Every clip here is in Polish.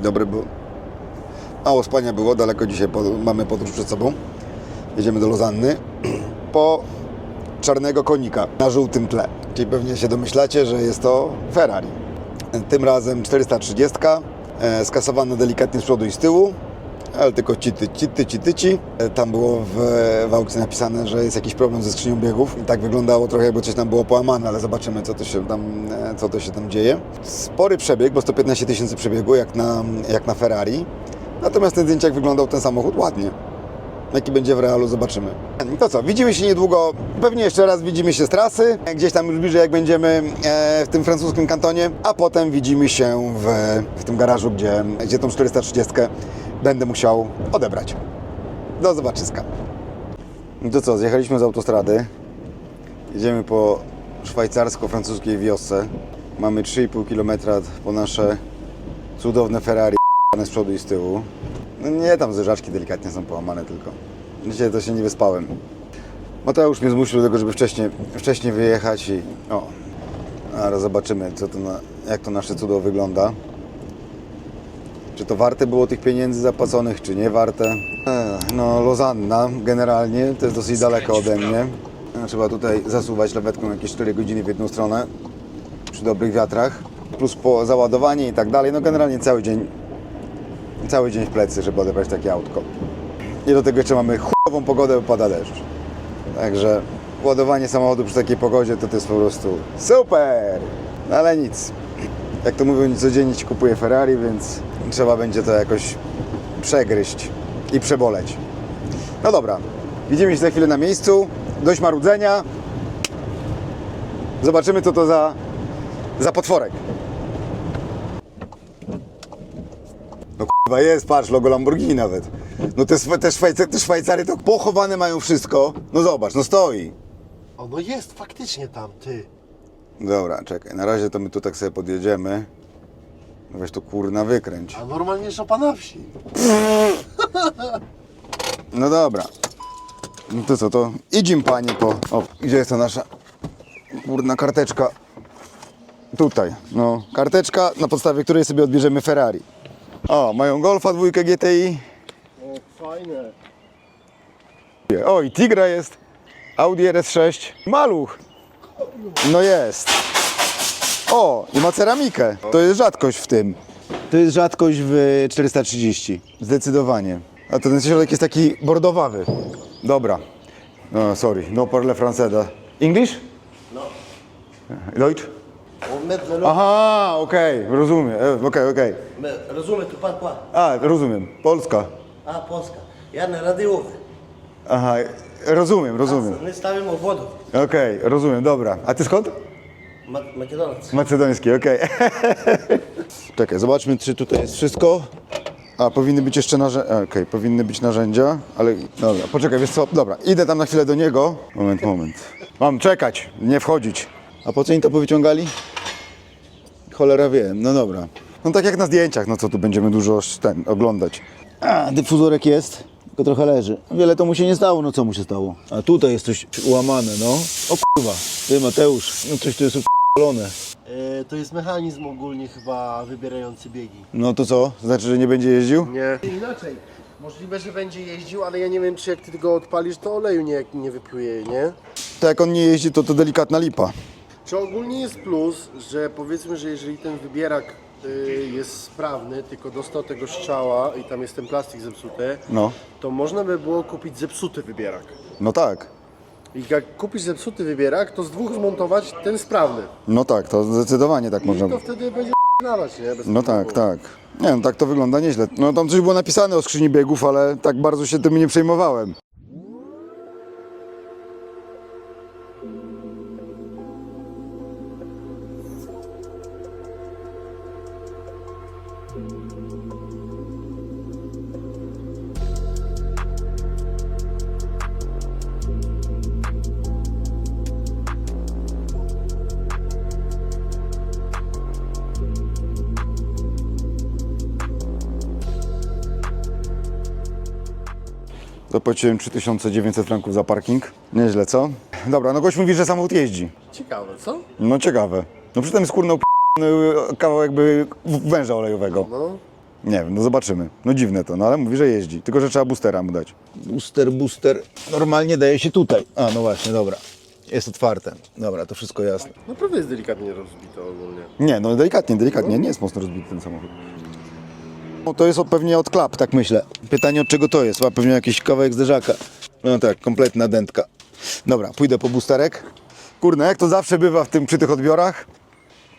dobry, bo mało spania było, daleko dzisiaj po, mamy podróż przed sobą. Jedziemy do Lozanny po czarnego konika na żółtym tle. Czyli pewnie się domyślacie, że jest to Ferrari. Tym razem 430, e, skasowana delikatnie z przodu i z tyłu, ale tylko city, city, city, ci. E, Tam było w, w aukcji napisane, że jest jakiś problem ze skrzynią biegów i tak wyglądało trochę jakby coś tam było połamane, ale zobaczymy co to się tam, e, co to się tam dzieje. Spory przebieg, bo 115 tysięcy przebiegu jak na, jak na Ferrari. Natomiast na zdjęciach wyglądał ten samochód ładnie. Jaki będzie w realu, zobaczymy. To co, widzimy się niedługo, pewnie jeszcze raz widzimy się z trasy, gdzieś tam już bliżej jak będziemy e, w tym francuskim kantonie, a potem widzimy się w, w tym garażu, gdzie, gdzie tą 430 będę musiał odebrać. Do zobaczyska. No to co, zjechaliśmy z autostrady, jedziemy po szwajcarsko-francuskiej wiosce, mamy 3,5 km po nasze cudowne Ferrari z przodu i z tyłu. No nie, tam zderzaczki delikatnie są połamane tylko. Dzisiaj to się nie wyspałem. Mateusz mnie zmusił do tego, żeby wcześniej, wcześniej wyjechać i o, ale zobaczymy, co to na, jak to nasze cudo wygląda. Czy to warte było tych pieniędzy zapłaconych, czy nie warte? Ech, no, Lozanna generalnie to jest dosyć daleko ode mnie. Trzeba tutaj zasuwać lewetką jakieś 4 godziny w jedną stronę przy dobrych wiatrach. Plus po załadowanie i tak dalej. No generalnie cały dzień cały dzień w plecy, żeby odebrać takie autko. I do tego jeszcze mamy chujową pogodę, bo pada deszcz. Także ładowanie samochodu przy takiej pogodzie to, to jest po prostu super! No ale nic. Jak to mówią, codziennie ci kupuje Ferrari, więc trzeba będzie to jakoś przegryźć i przeboleć. No dobra, widzimy się za chwilę na miejscu. Dość marudzenia. Zobaczymy, co to za, za potworek. No kurwa jest, patrz, logo Lamborghini nawet. No te, te, Szwajcary, te Szwajcary to pochowane mają wszystko. No zobacz, no stoi. O, no jest faktycznie tam, ty. Dobra, czekaj, na razie to my tu tak sobie podjedziemy. No weź to kurna wykręć. A normalnie szopa na wsi. No dobra. No to co, to idziemy panie po... O, gdzie jest ta nasza kurna karteczka? Tutaj, no. Karteczka, na podstawie której sobie odbierzemy Ferrari. O, mają Golfa dwójkę GTI. O, fajne. O, i Tigra jest. Audi RS6. Maluch. No jest. O, i ma ceramikę. To jest rzadkość w tym. To jest rzadkość w 430. Zdecydowanie. A ten środek jest taki bordowawy. Dobra. No, sorry. No parle français. da. English? No. Deutsch? Aha, okej, rozumiem. E, Okej, okej. Rozumie tu pan quoi? A, rozumiem. Polska. A, Polska. Ja na radiowy. Aha, rozumiem, rozumiem. My stawimy wodę. Okej, rozumiem, dobra. A ty skąd? Ma McDonald's. Macedoński, okej. Czekaj, zobaczmy, czy tutaj jest wszystko. A, powinny być jeszcze narzędzia. Okej, powinny być narzędzia, ale. Dobra, poczekaj, wiesz co? Dobra, idę tam na chwilę do niego. Moment, moment. Mam czekać, nie wchodzić. A po co oni to powyciągali? Cholera wie, no dobra. No tak jak na zdjęciach, no co tu będziemy dużo ten, oglądać. A, dyfuzorek jest, tylko trochę leży. Wiele to mu się nie stało, no co mu się stało? A tutaj jest coś ułamane, no. O kurwa, ty Mateusz, no coś tu jest E, to jest mechanizm ogólnie chyba wybierający biegi. No to co? Znaczy, że nie będzie jeździł? Nie. Inaczej. Możliwe, że będzie jeździł, ale ja nie wiem, czy jak ty go odpalisz, to oleju nie, nie wypluje, nie? To jak on nie jeździ, to to delikatna lipa. Czy ogólnie jest plus, że powiedzmy, że jeżeli ten wybierak y, jest sprawny, tylko dostał tego strzała i tam jest ten plastik zepsuty, No. to można by było kupić zepsuty wybierak. No tak. I jak kupisz zepsuty wybierak, to z dwóch zmontować ten sprawny. No tak, to zdecydowanie tak można. I to wtedy będzie nalać, nie? Bez No tak, tak. Nie no, tak to wygląda nieźle. No tam coś było napisane o skrzyni biegów, ale tak bardzo się tym nie przejmowałem. Zapłaciłem 3900 franków za parking. Nieźle, co? Dobra, no gość mówi, że samochód jeździ. Ciekawe, co? No ciekawe. No przy tym jest kurno p- kawał jakby węża olejowego. No. Nie wiem, no zobaczymy. No dziwne to, no ale mówi, że jeździ. Tylko, że trzeba boostera mu dać. Booster, booster. Normalnie daje się tutaj. A, no właśnie, dobra. Jest otwarte. Dobra, to wszystko jasne. Naprawdę jest delikatnie rozbite ogólnie. Nie, no delikatnie, delikatnie. Nie jest mocno rozbity ten samochód. No, to jest pewnie od klap, tak myślę. Pytanie od czego to jest? Chyba pewnie jakiś kawałek zderzaka. No tak, kompletna dętka. Dobra, pójdę po boosterek. Kurde, jak to zawsze bywa w tym, przy tych odbiorach,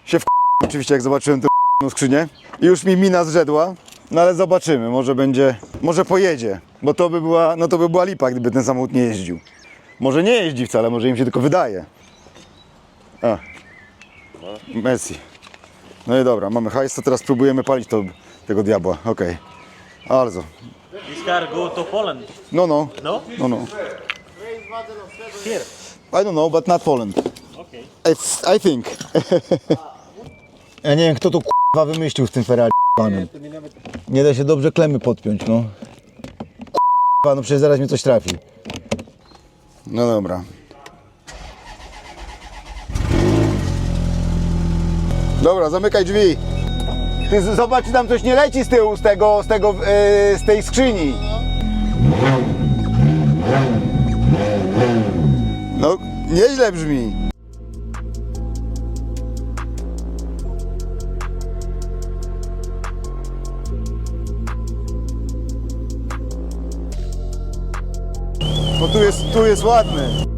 się w oczywiście jak zobaczyłem tę skrzynię i już mi mina zrzedła. No ale zobaczymy, może będzie, może pojedzie, bo to by była, no to by była lipa, gdyby ten samochód nie jeździł. Może nie jeździ wcale, może im się tylko wydaje. A, Messi. No i dobra, mamy hajs, to teraz próbujemy palić to, tego diabła. Okej. Also. This car go to Poland. No, no. No? No, no. Here. I don't know, but not Poland. Okay. It's, I think. ja nie wiem, kto to k***a wymyślił w tym Ferrari panem. Nie da się dobrze klemy podpiąć, no. K***a, no przecież zaraz mi coś trafi. No dobra. Dobra, zamykaj drzwi. Ty zobacz, czy tam coś nie leci z tyłu, z tego, z tego, yy, z tej skrzyni. No, nieźle brzmi. Bo tu jest, tu jest ładny.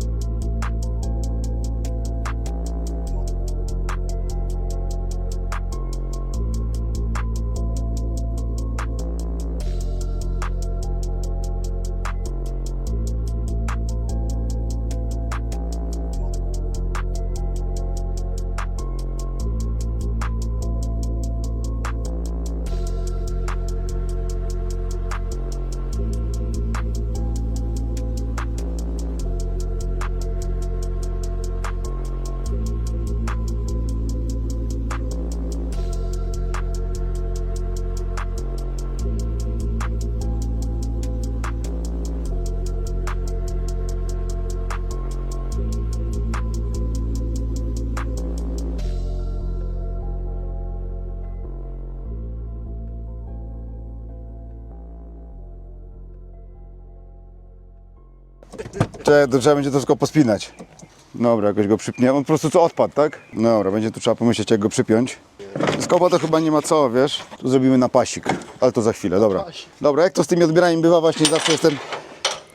Trzeba, to trzeba będzie to wszystko pospinać. Dobra, jakoś go przypnie. On po prostu co odpadł, tak? Dobra, będzie tu trzeba pomyśleć, jak go przypiąć. Skopa to chyba nie ma co, wiesz? Tu zrobimy na pasik, ale to za chwilę, dobra. Dobra, jak to z tymi odbieraniami bywa, właśnie zawsze jestem...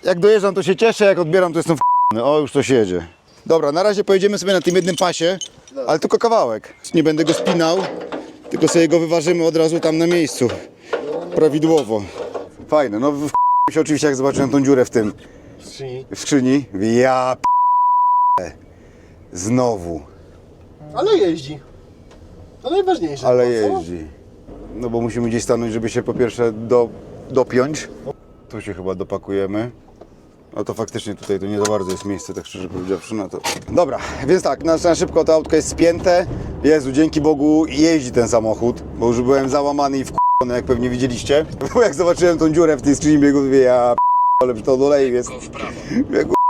Jak dojeżdżam, to się cieszę, jak odbieram, to jestem w O, już coś jedzie. Dobra, na razie pojedziemy sobie na tym jednym pasie, ale tylko kawałek. Nie będę go spinał, tylko sobie go wyważymy od razu tam na miejscu. Prawidłowo. Fajne, no w się oczywiście jak zobaczyłem tą dziurę w tym, Skrzyni. w skrzyni. Ja p... Znowu. Ale jeździ. To najważniejsze. Ale no, co? jeździ. No bo musimy gdzieś stanąć, żeby się po pierwsze do, dopiąć. Tu się chyba dopakujemy. No to faktycznie tutaj to nie za bardzo jest miejsce, tak szczerze powiedziawszy na to. Dobra, więc tak, na, na szybko to autko jest spięte. Jezu, dzięki Bogu jeździ ten samochód, bo już byłem załamany i wkurzony, jak pewnie widzieliście. Bo jak zobaczyłem tą dziurę w tej skrzyni biegu, mówię, ja. Ale to dolej jest.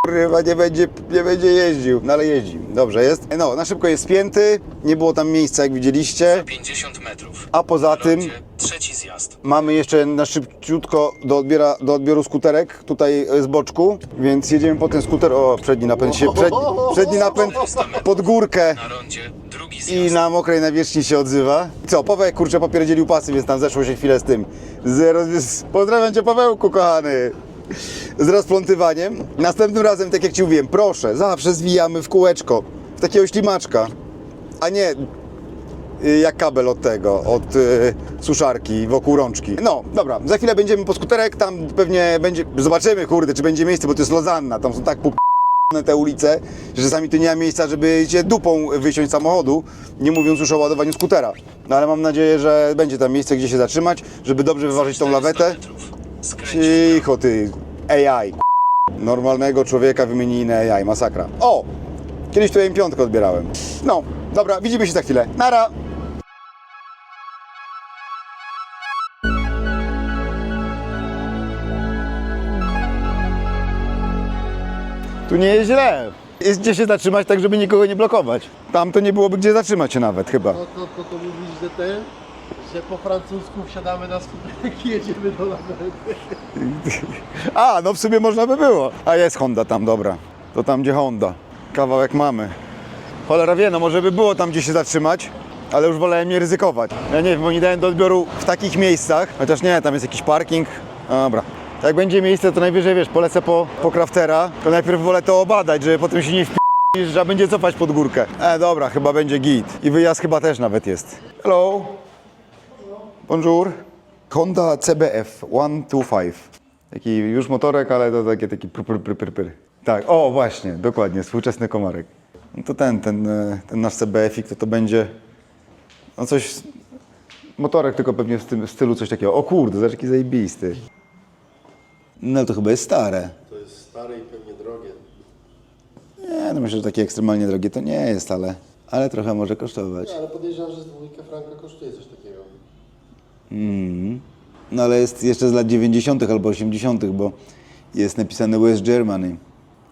Kurwa nie będzie, nie będzie jeździł, no ale jeździ. Dobrze jest. No, na szybko jest spięty, nie było tam miejsca jak widzieliście, 50 metrów. a poza tym trzeci zjazd. mamy jeszcze na szybciutko do, odbiera, do odbioru skuterek tutaj z boczku, więc jedziemy po ten skuter, o przedni napęd się, przedni, przedni napęd pod górkę Na rondzie drugi i na mokrej nawierzchni się odzywa. Co, Paweł kurczę popierdzielił pasy, więc tam zeszło się chwilę z tym. Zero, z, pozdrawiam Cię Pawełku kochany. Z rozplątywaniem. Następnym razem, tak jak Ci mówiłem, proszę, zawsze zwijamy w kółeczko, w takiego ślimaczka, a nie y, jak kabel od tego, od y, suszarki wokół rączki. No, dobra, za chwilę będziemy po skuterek, tam pewnie będzie, zobaczymy kurde, czy będzie miejsce, bo to jest Lozanna, tam są tak pu te ulice, że czasami tu nie ma miejsca, żeby cię dupą wysiąść z samochodu, nie mówiąc już o ładowaniu skutera. No ale mam nadzieję, że będzie tam miejsce, gdzie się zatrzymać, żeby dobrze wyważyć tą 400 lawetę. Metrów. Skręć. Cicho ty, AI. Normalnego człowieka wymieni inne AI, masakra. O! Kiedyś tu M5 odbierałem. No, dobra, widzimy się za chwilę. Nara! Tu nie jest źle. Jest gdzie się zatrzymać, tak żeby nikogo nie blokować. Tam to nie byłoby gdzie zatrzymać się nawet chyba. No to, to, to mówisz, że ten, że po francusku wsiadamy na skuterek i jedziemy do Lamery. A, no w sumie można by było. A jest Honda tam, dobra. To tam gdzie Honda. Kawałek mamy. Cholera wie, no może by było tam gdzie się zatrzymać, ale już wolałem nie ryzykować. Ja nie wiem, bo nie dałem do odbioru w takich miejscach, chociaż nie, tam jest jakiś parking. Dobra. Jak będzie miejsce, to najwyżej, wiesz, polecę po, po kraftera, to najpierw wolę to obadać, żeby potem się nie wpi***ć, że będzie cofać pod górkę. E, dobra, chyba będzie git. I wyjazd chyba też nawet jest. Hello. Bonjour. Honda CBF 125. Taki już motorek, ale to takie taki pr, pr, pr, pr, pr. Tak, o właśnie, dokładnie, współczesny komarek. No to ten, ten, e, ten nasz CBF-ik to to będzie no coś, motorek tylko pewnie w tym stylu coś takiego. O kurde, zobacz jaki zajebisty. No to chyba jest stare. To jest stare i pewnie drogie. Nie, no myślę, że takie ekstremalnie drogie to nie jest, ale, ale trochę może kosztować. Ale podejrzewam, że z dwójka franka kosztuje coś takiego. No ale jest jeszcze z lat 90. albo 80., bo jest napisane West Germany.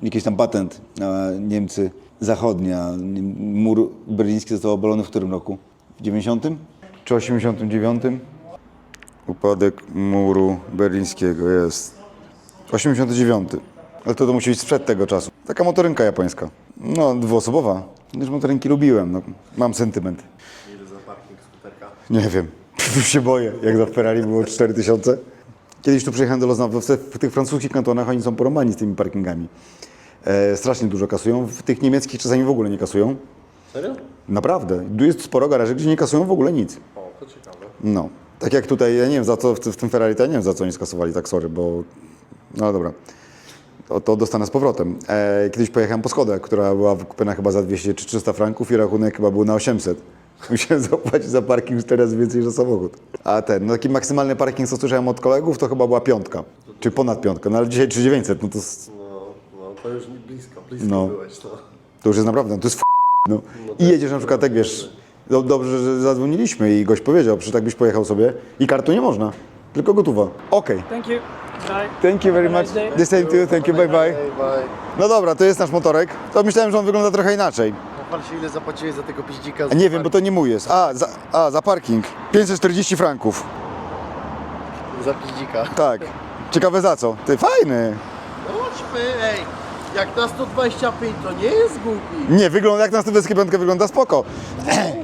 Jakiś tam patent na Niemcy zachodnie. a Mur berliński został obalony w którym roku? W 90. czy 89? Upadek muru berlińskiego jest. 89. Ale to, to musi być sprzed tego czasu. Taka motorynka japońska. No, dwuosobowa. Już motorynki lubiłem. No, mam sentyment. Ile za parking skuterka? Nie wiem. Już się boję, jak za Ferrari było 4000. Kiedyś tu przyjechałem do Lozna, w, w tych francuskich kantonach oni są poromani z tymi parkingami. E, strasznie dużo kasują, w tych niemieckich czasami w ogóle nie kasują. Serio? Naprawdę. Tu jest sporo garaży, gdzie nie kasują w ogóle nic. O, to ciekawe. No. Tak jak tutaj, ja nie wiem za co, w, w tym Ferrari to ja nie wiem za co oni skasowali, tak sorry, bo... No dobra. To, to dostanę z powrotem. E, kiedyś pojechałem po Skodę, która była wykupiona chyba za 200 czy 300 franków i rachunek chyba był na 800. Musiałem zapłacić za parking już teraz więcej niż za samochód. A ten, no taki maksymalny parking, co słyszałem od kolegów, to chyba była piątka. Czy ponad piątka, no ale dzisiaj 3900, no to, s- No, no to już nie blisko, blisko No. byłeś, no. to już jest naprawdę, no to jest f... no. I jedziesz na przykład, tak wiesz, do, dobrze, że zadzwoniliśmy i gość powiedział, przecież tak byś pojechał sobie i kartu nie można, tylko gotowa. Okej. Thank you. Bye. Thank you very much. The same to you, thank you, bye bye. No dobra, to jest nasz motorek. To myślałem, że on wygląda trochę inaczej. Popatrz ile zapłaciłeś za tego piździka. Nie wiem, bo to nie mój jest. A, za, a, za parking. 540 franków. Za piździka. Tak. Ciekawe za co. Ty, fajny. No chodźmy, ej. Jak na 125 to nie jest głupi. Nie, wygląda jak na stóweczkę piątkę wygląda spoko.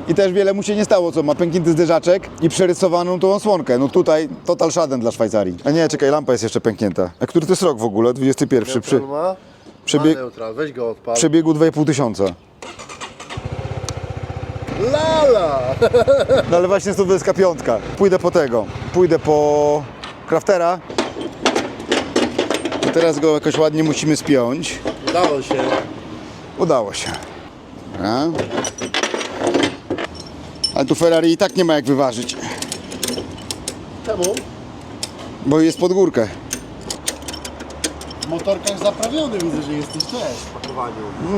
I też wiele mu się nie stało, co ma pęknięty zderzaczek i przerysowaną tą osłonkę. No tutaj total szaden dla Szwajcarii. A nie, czekaj, lampa jest jeszcze pęknięta. A który to jest rok w ogóle? 21. Przy, Neutral ma? przebieg- neutral, weź go odpal. przebiegu 2,5 tysiąca. Lala! No ale właśnie stóweczka piątka. Pójdę po tego. Pójdę po kraftera. Teraz go jakoś ładnie musimy spiąć. Udało się. Udało się. Dobra. Ale tu Ferrari i tak nie ma jak wyważyć, Czemu? bo jest pod górkę. W motorkach zaprawiony widzę, że jesteś też w pakowaniu.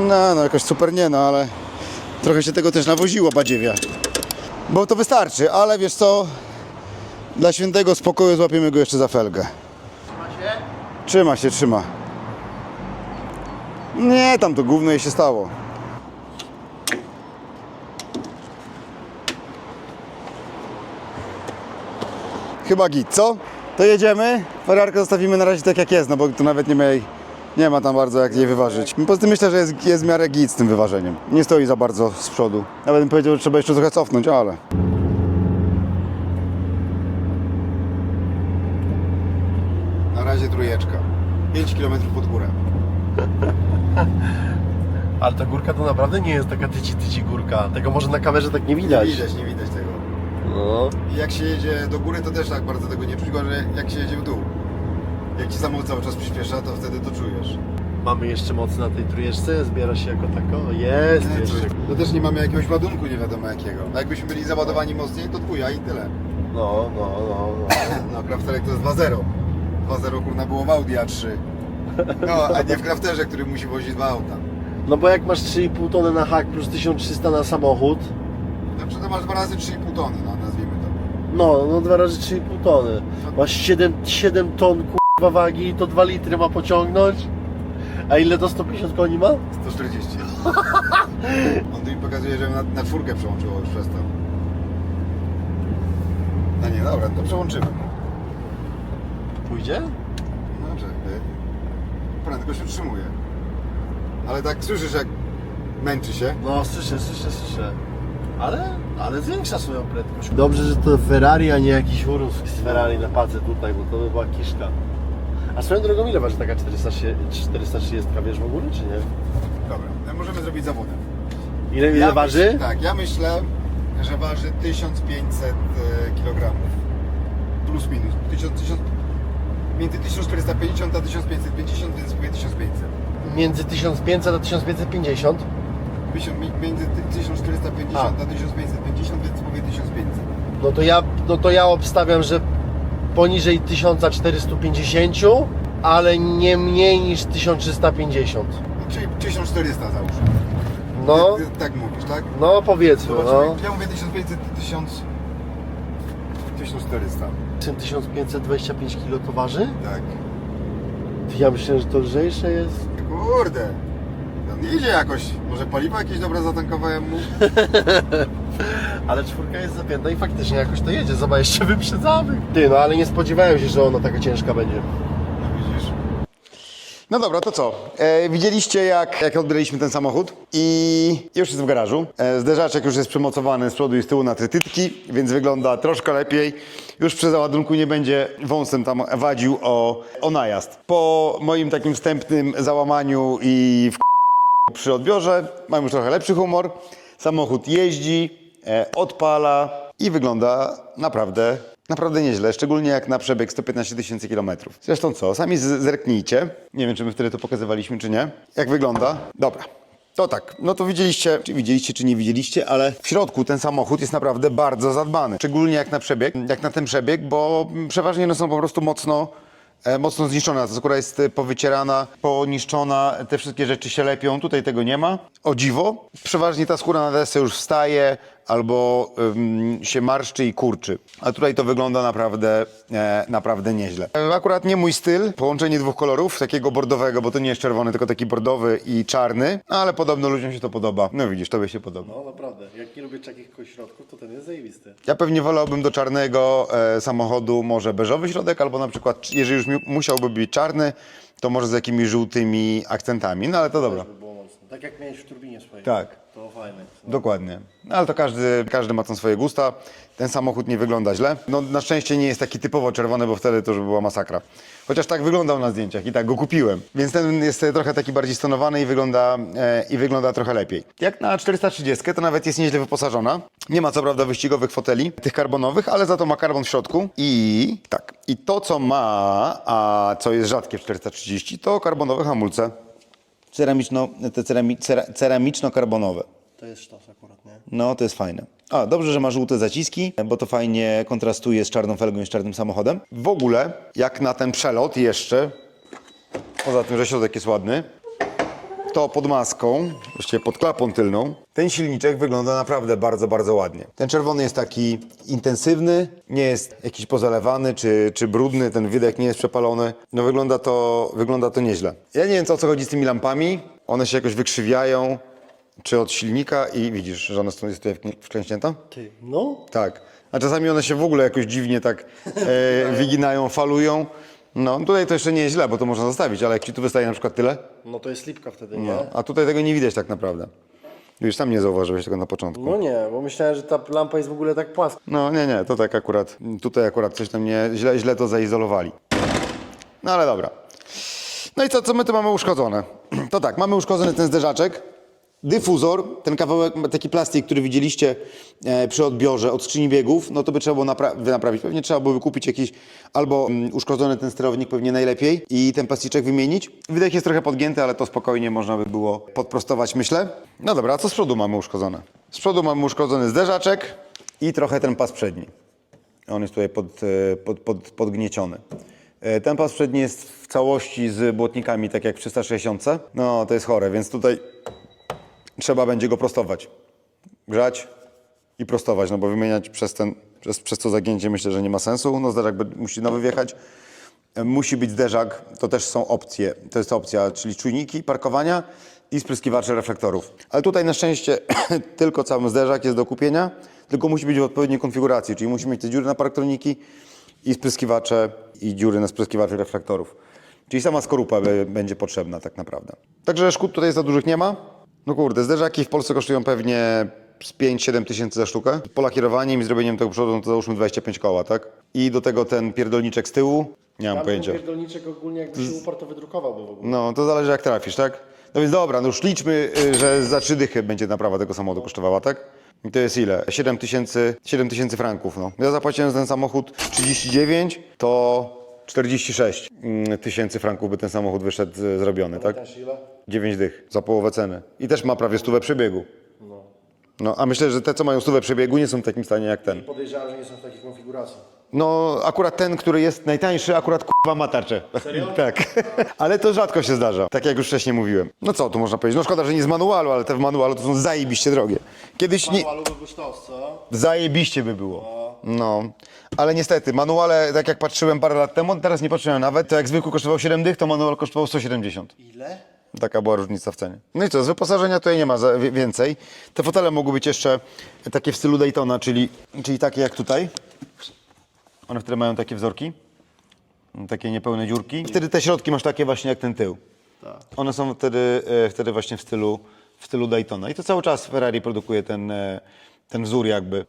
No, no jakoś super nie, no ale trochę się tego też nawoziło badziewia. Bo to wystarczy, ale wiesz co, dla świętego spokoju złapiemy go jeszcze za felgę. Trzyma się? Trzyma się, trzyma. Nie, tam to gówno jej się stało. Chyba git, co? To jedziemy. Ferrarkę zostawimy na razie tak jak jest, no bo tu nawet nie ma jej, nie ma tam bardzo jak jej wyważyć. Poza tym myślę, że jest, jest w miarę git z tym wyważeniem. Nie stoi za bardzo z przodu. Nawet bym powiedział, że trzeba jeszcze trochę cofnąć, ale... Na razie trójeczka. 5 km pod górę. Ale ta górka to naprawdę nie jest taka tyci tyci górka. Tego może na kamerze tak nie widać. Nie widać, nie widać tego. No. I jak się jedzie do góry, to też tak bardzo tego nie czuć, że jak się jedzie w dół. Jak ci samochód cały czas przyspiesza, to wtedy to czujesz. Mamy jeszcze moc na tej trójeczce, zbiera się jako tako. Jest Nie, jeszcze. to też nie mamy jakiegoś ładunku nie wiadomo jakiego. A jakbyśmy byli załadowani mocniej, to dwuja i tyle. No, no, no, no. No, Crafterek to jest 2.0. 2.0 kurna było w Audi A3. No, a nie w Crafterze, który musi wozić dwa auta. No bo jak masz 3,5 tony na hak plus 1300 na samochód, Znaczy to masz dwa razy 3,5 tony, no nazwijmy to. no, no dwa razy 3,5 tony. Masz 7, 7 ton kurwa wagi, to 2 litry ma pociągnąć. A ile to 150 koni ma? 140. On tu mi pokazuje, że na, na czwórkę przełączyło już przez to. No nie, dobra, to przełączymy. Pójdzie? No czekaj. Prędkość utrzymuje. Ale tak słyszysz, jak męczy się. No słyszę, słyszę, słyszę. Ale, ale zwiększa swoją prędkość. Dobrze, że to Ferrari, a nie jakiś Urus z Ferrari na pace tutaj, bo to by była kiszka. A swoją drogą ile waży taka 400, 430, wiesz w ogóle, czy nie? Dobra, no możemy zrobić zawodem. Ile, ile Ja waży? Myśl, tak, ja myślę, że waży 1500 kg. Plus minus. 1000, 1000, między 1450 a 1550, więc mówię 1500. Między 1500 a 1550. Miesiąc- mi- Między ty- 1450 a 1550, więc mówię 1500. No to ja, no to ja obstawiam, że poniżej 1450, ale nie mniej niż 1350. No, czyli 1400 załóżmy. No, Ty, ty, tak mówisz, tak? no powiedzmy, no. Ja mówię 1500, 1000... 1400. 1525 kg to waży? Tak. Ja myślę, że to lżejsze jest. Kurde. No nie idzie jakoś. Może paliwo jakieś dobre zatankowałem mu? Ale czwórka jest zapięta i faktycznie jakoś to jedzie. Zobacz, jeszcze wyprzedzamy. Ty, no ale nie spodziewałem się, że ona taka ciężka będzie. No widzisz. No dobra, to co? E, widzieliście jak, jak odbieraliśmy ten samochód i już jest w garażu. E, zderzaczek już jest przymocowany z przodu i z tyłu na trytytki, więc wygląda troszkę lepiej. Już przy załadunku nie będzie wąsem tam wadził o, o najazd. Po moim takim wstępnym załamaniu i w przy odbiorze mam już trochę lepszy humor. Samochód jeździ, odpala i wygląda naprawdę, naprawdę nieźle, szczególnie jak na przebieg 115 tysięcy kilometrów. Zresztą co, sami zerknijcie. Nie wiem, czy my wtedy to pokazywaliśmy, czy nie. Jak wygląda? Dobra. To tak, no to widzieliście, czy widzieliście, czy nie widzieliście, ale w środku ten samochód jest naprawdę bardzo zadbany. Szczególnie jak na przebieg, jak na ten przebieg, bo przeważnie one są po prostu mocno e, mocno zniszczona. Ta skóra jest e, powycierana, poniszczona, te wszystkie rzeczy się lepią. Tutaj tego nie ma. O dziwo. Przeważnie ta skóra na desce już wstaje albo ym, się marszczy i kurczy. A tutaj to wygląda naprawdę, e, naprawdę nieźle. E, Akurat nie mój styl, połączenie dwóch kolorów, takiego bordowego, bo to nie jest czerwony, tylko taki bordowy i czarny, no, ale podobno ludziom się to podoba. No widzisz, tobie się podoba. No naprawdę, jak nie lubię takich środków, to ten jest zajebisty. Ja pewnie wolałbym do czarnego e, samochodu może beżowy środek, albo na przykład, jeżeli już mi, musiałby być czarny, to może z jakimiś żółtymi akcentami, no ale to dobra. To było mocno. Tak jak miałeś w turbinie swojej. Tak. To fajne. Dokładnie. No, ale to każdy, każdy ma tam swoje gusta. Ten samochód nie wygląda źle. No, na szczęście nie jest taki typowo czerwony, bo wtedy to już by była masakra. Chociaż tak wyglądał na zdjęciach i tak go kupiłem. Więc ten jest e, trochę taki bardziej stonowany i wygląda, e, i wygląda trochę lepiej. Jak na 430 to nawet jest nieźle wyposażona. Nie ma co prawda wyścigowych foteli, tych karbonowych, ale za to ma karbon w środku. I tak. I to co ma, a co jest rzadkie w 430 to karbonowe hamulce. Ceramiczno, te cerami, cera, ceramiczno-karbonowe. To jest sztos akurat, nie? No, to jest fajne. A, dobrze, że ma żółte zaciski, bo to fajnie kontrastuje z czarną felgą i z czarnym samochodem. W ogóle, jak na ten przelot jeszcze, poza tym, że środek jest ładny, to pod maską, właściwie pod klapą tylną, ten silniczek wygląda naprawdę bardzo, bardzo ładnie. Ten czerwony jest taki intensywny, nie jest jakiś pozalewany czy, czy brudny, ten wydech nie jest przepalony. No wygląda to, wygląda to nieźle. Ja nie wiem, co, o co chodzi z tymi lampami. One się jakoś wykrzywiają, czy od silnika i widzisz, że ona jest tutaj wklęśnięta? Ty, no? Tak. A czasami one się w ogóle jakoś dziwnie tak e, wyginają, falują. No, tutaj to jeszcze nie jest źle, bo to można zostawić, ale jak ci tu wystaje na przykład tyle, No to jest lipka wtedy, nie? no, a tutaj tego nie widać tak naprawdę. Już sam nie zauważyłeś tego na początku. No nie, bo myślałem, że ta lampa jest w ogóle tak płaska. No nie, nie, to tak akurat, tutaj akurat coś tam nie, źle, źle to zaizolowali. No ale dobra. No i co, co my tu mamy uszkodzone? To tak, mamy uszkodzony ten zderzaczek, dyfuzor, ten kawałek, taki plastik, który widzieliście e, przy odbiorze od skrzyni biegów, no to by trzeba było napra- naprawić. Pewnie trzeba byłoby kupić jakiś albo mm, uszkodzony ten sterownik pewnie najlepiej i ten plasticzek wymienić. Wydech jest trochę podgięty, ale to spokojnie można by było podprostować, myślę. No dobra, a co z przodu mamy uszkodzone? Z przodu mamy uszkodzony zderzaczek i trochę ten pas przedni. On jest tutaj pod, e, pod, pod, podgnieciony. E, Ten pas przedni jest w całości z błotnikami, tak jak w 360. No, to jest chore, więc tutaj trzeba będzie go prostować. Grzać i prostować, no bo wymieniać przez, ten, przez, przez to zagięcie myślę, że nie ma sensu. No zderzak musi nowy wjechać. musi być zderzak, to też są opcje. To jest opcja, czyli czujniki parkowania i spryskiwacze reflektorów. Ale tutaj na szczęście tylko cały zderzak jest do kupienia, tylko musi być w odpowiedniej konfiguracji, czyli musi mieć te dziury na parktroniki i spryskiwacze i dziury na spryskiwacze reflektorów. Czyli sama skorupa będzie potrzebna tak naprawdę. Także szkód tutaj za dużych nie ma. No kurde, zderzaki w Polsce kosztują pewnie z 5-7 tysięcy za sztukę. Polakierowaniem i zrobieniem tego przodu, no to załóżmy 25 koła, tak? I do tego ten pierdolniczek z tyłu, nie mam Tam pojęcia. pierdolniczek ogólnie jakby się uparł, to wydrukowałby w ogóle. No, to zależy jak trafisz, tak? No więc dobra, no już liczmy, y, że za trzy dychy będzie naprawa tego samochodu kosztowała, tak? I to jest ile? 7 tysięcy 7 tysięcy franków, no. Ja zapłaciłem za ten samochód 39, to 46 mm, tysięcy franków by ten samochód wyszedł y, zrobiony, tak? Ten ile? 9 dych za połowę ceny. I też ma prawie stówę przebiegu. No, a myślę, że te, co mają stówę przebiegu, nie są w takim stanie jak ten. Podejrzewam, że nie są w takiej konfiguracji. No, akurat ten, który jest najtańszy, akurat kurwa ma tarczę. tak. ale to rzadko się zdarza, tak jak już wcześniej mówiłem. No co tu można powiedzieć? No szkoda, że nie z manualu, ale te w manualu to są zajebiście drogie. Kiedyś nie... Manualu by był sztos, co? Zajebiście by było. No. Ale niestety, manuale, tak jak patrzyłem parę lat temu, teraz nie patrzyłem nawet, to jak zwykły kosztował 7 dych, to manual kosztował 170. Ile? Taka była różnica w cenie. No i co, z wyposażenia tutaj nie ma więcej. Te fotele mogły być jeszcze takie w stylu Daytona, czyli, czyli takie jak tutaj. One wtedy mają takie wzorki, takie niepełne dziurki. Wtedy te środki masz takie właśnie jak ten tył. One są wtedy, e, wtedy właśnie w stylu, w stylu Daytona. I to cały czas Ferrari produkuje ten, e, ten wzór jakby.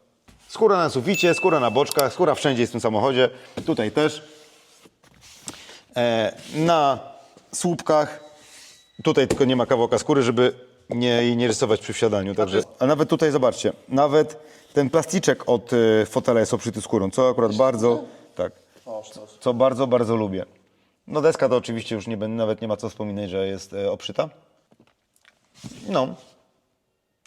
Skóra na suficie, skóra na boczkach, skóra wszędzie jest w tym samochodzie. Tutaj też. E, na słupkach. Tutaj tylko nie ma kawałka skóry, żeby nie, jej nie rysować przy wsiadaniu. Także, a nawet tutaj zobaczcie, nawet ten plasticzek od y, fotela jest obszyty skórą, co akurat bardzo, tak, co bardzo, bardzo lubię. No deska to oczywiście już nie, będę- nawet nie ma co wspominać, że jest e, obszyta. No,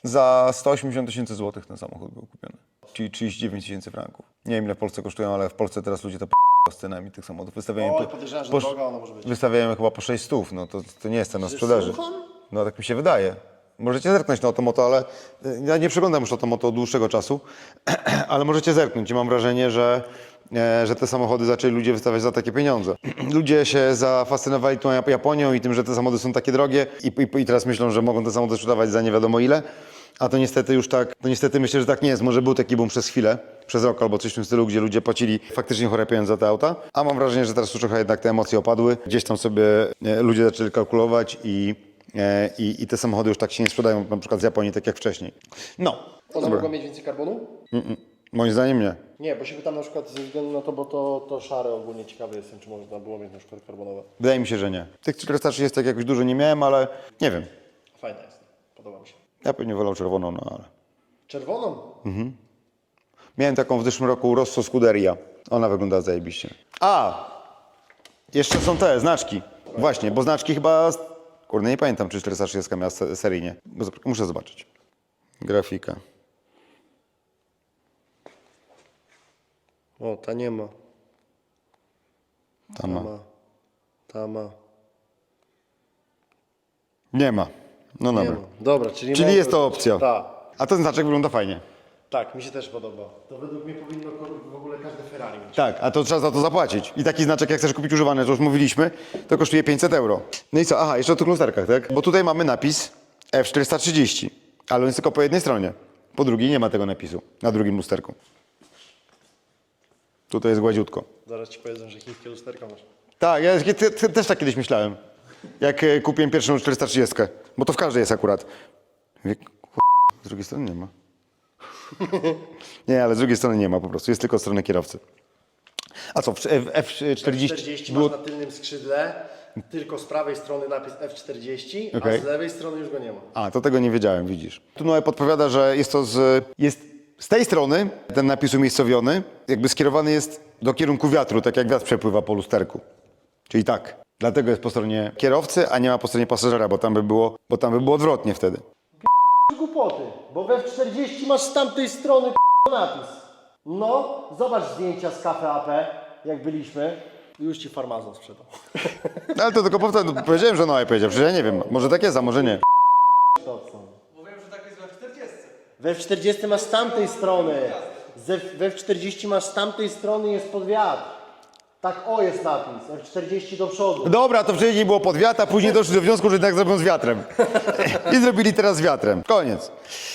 za 180 tysięcy złotych ten samochód był kupiony, czyli 39 tysięcy franków. Nie wiem ile w Polsce kosztują, ale w Polsce teraz ludzie to p- z cenami tych samochodów. Wystawiają, Oj, po- podejrzewam, że po- droga ona może być. Wystawiają chyba po 6 stów, no to, to nie jest cena sprzedaży. słucham? No tak mi się wydaje. Możecie zerknąć na Otomoto, ale y, ja nie przeglądam już Otomoto od dłuższego czasu, ale możecie zerknąć i mam wrażenie, że, e, że te samochody zaczęli ludzie wystawiać za takie pieniądze. Ludzie się zafascynowali tą Jap- Japonią i tym, że te samochody są takie drogie i, i, i teraz myślą, że mogą te samochody sprzedawać za nie wiadomo ile. A to niestety już tak, to niestety myślę, że tak nie jest. Może był taki boom przez chwilę, przez rok albo coś w tym stylu, gdzie ludzie płacili faktycznie chore pieniądze za te auta. A mam wrażenie, że teraz już trochę jednak te emocje opadły. Gdzieś tam sobie e, ludzie zaczęli kalkulować i, e, i, i te samochody już tak się nie sprzedają, na przykład z Japonii, tak jak wcześniej. No, One mogą mieć więcej karbonu? moim zdaniem nie. Nie, bo się pytam na przykład ze względu na to, bo to, to szare ogólnie ciekawy jestem, czy można było mieć na przykład karbonowe. Wydaje mi się, że nie. Tych 430 tak jakoś dużo nie miałem, ale nie wiem. Fajna jest, podoba mi się. Ja pewnie wolał czerwoną, no ale... Czerwoną? Miałem taką w zeszłym roku Rosso Scuderia. Ona wygląda zajebiście. A! Jeszcze są te znaczki. Właśnie, bo znaczki chyba... Kurde, nie pamiętam, czy 430 miała se- seryjnie. Bo Muszę zobaczyć. Grafika. O, ta nie ma. Ma. ma. Ta ma. Nie ma. No Nie dobra. ma. Dobra, czyli Czyli mogę- jest to opcja. Tak. A ten znaczek wygląda fajnie. Tak, mi się też podoba. To według mnie powinno ko- w ogóle każde Ferrari mieć. Tak, a to trzeba za to zapłacić. I taki znaczek, jak chcesz kupić używany, to już mówiliśmy, to kosztuje 500 euro. No i co? Aha, jeszcze o tych lusterkach, tak? Bo tutaj mamy napis F430, ale on jest tylko po jednej stronie. Po drugiej nie ma tego napisu, na drugim lusterku. Tutaj jest gładziutko. Zaraz ci powiedzą, że chińskie lusterka masz. Tak, ja te, te, też tak kiedyś myślałem, jak e, kupiłem pierwszą 430, bo to w każdej jest akurat. Mówię, "Ku- Z drugiej strony nie ma. nie, ale z drugiej strony nie ma po prostu, jest tylko strony kierowcy. A co, w w F40 40 było... masz na tylnym skrzydle, tylko z prawej strony napis F40, Okej. a z lewej strony już go nie ma. A, to tego nie wiedziałem, widzisz. Tu Noe podpowiada, że jest to z... Jest z tej strony ten napis umiejscowiony, jakby skierowany jest do kierunku wiatru, tak jak wiatr przepływa po lusterku. Czyli tak. Dlatego jest po stronie kierowcy, a nie ma po stronie pasażera, bo tam by było, bo tam by było odwrotnie wtedy. Głupoty, bo we F40 masz z tamtej strony k***a, napis. No, zobacz zdjęcia z kafe AP, jak byliśmy. Już ci farmazon sprzedał. No, ale to tylko powtarzam, no, powiedziałem, że Noe powiedział, przecież ja nie wiem, może tak jest, a może nie. Mówiłem, że tak jest we F40. We F40 masz z tamtej strony. Ze- We F40 masz z tamtej strony jest pod wiatr. Tak, o jest napis, F40 do przodu. Dobra, to wcześniej było pod wiatr, a później doszli do wniosku, że jednak zrobią z wiatrem. I zrobili teraz z wiatrem. Koniec.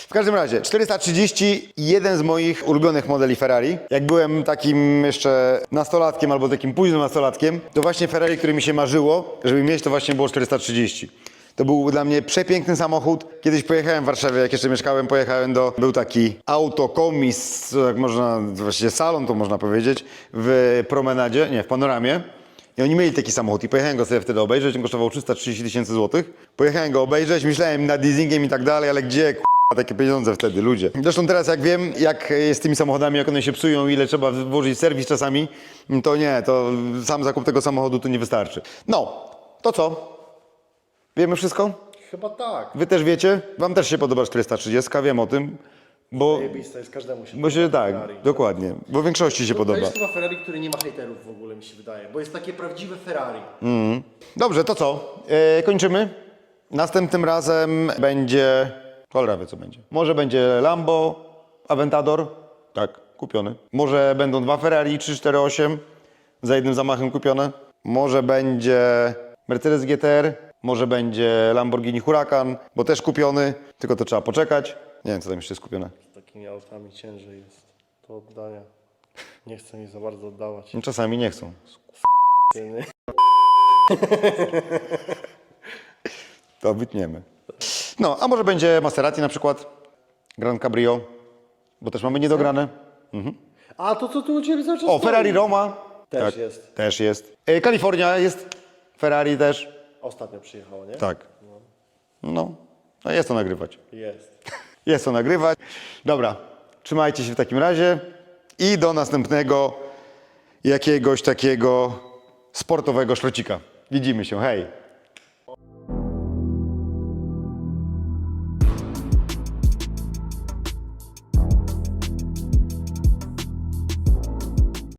W każdym razie, 430, jeden z moich ulubionych modeli Ferrari. Jak byłem takim jeszcze nastolatkiem albo takim późnym nastolatkiem, to właśnie Ferrari, które mi się marzyło, żeby mieć, to właśnie było 430. To był dla mnie przepiękny samochód. Kiedyś pojechałem w Warszawie, jak jeszcze mieszkałem, pojechałem do... Był taki autokomis, jak można, właściwie salon to można powiedzieć, w promenadzie, nie, w panoramie. I oni mieli taki samochód i pojechałem go sobie wtedy obejrzeć, on kosztował 330 tysięcy złotych. Pojechałem go obejrzeć, myślałem nad leasingiem i tak dalej, ale gdzie k***a, takie pieniądze wtedy, ludzie. Zresztą teraz jak wiem, jak jest z tymi samochodami, jak one się psują, ile trzeba włożyć serwis czasami, to nie, to sam zakup tego samochodu tu nie wystarczy. No, to co? Wiemy wszystko? Chyba tak. Wy też wiecie? Wam też się podoba 430, wiem o tym, bo, Zajebiste jest, każdemu się bo się tak, Ferrari. dokładnie, bo większości się To podoba. jest chyba Ferrari, który nie ma hejterów w ogóle, mi się wydaje, bo jest takie prawdziwe Ferrari. Dobrze, to co? E, kończymy. Następnym razem będzie. Cholera wie, co będzie. Może będzie Lambo, Aventador. Tak, kupiony. Może będą dwa Ferrari 348 za jednym zamachem kupione. Może będzie Mercedes GTR. Może będzie Lamborghini Huracan, bo też kupiony, tylko to trzeba poczekać. Nie wiem, co tam jeszcze jest kupione. Z takimi autami ciężej jest do oddania. Nie chcę mi za bardzo oddawać. No, Czasami nie chcą. Ceny. To wytniemy. No, a może będzie Maserati na przykład, Gran Cabrio, bo też mamy niedograne. A to co tu u Ciebie cały czas O, stoi? Ferrari Roma. Też jest. Też jest. E, Kalifornia jest. Ferrari też. Ostatnio przyjechało, nie? Tak. No, no jest to nagrywać. Jest. Jest to nagrywać. Dobra, trzymajcie się w takim razie i do następnego jakiegoś takiego sportowego szrocika. Widzimy się, hej.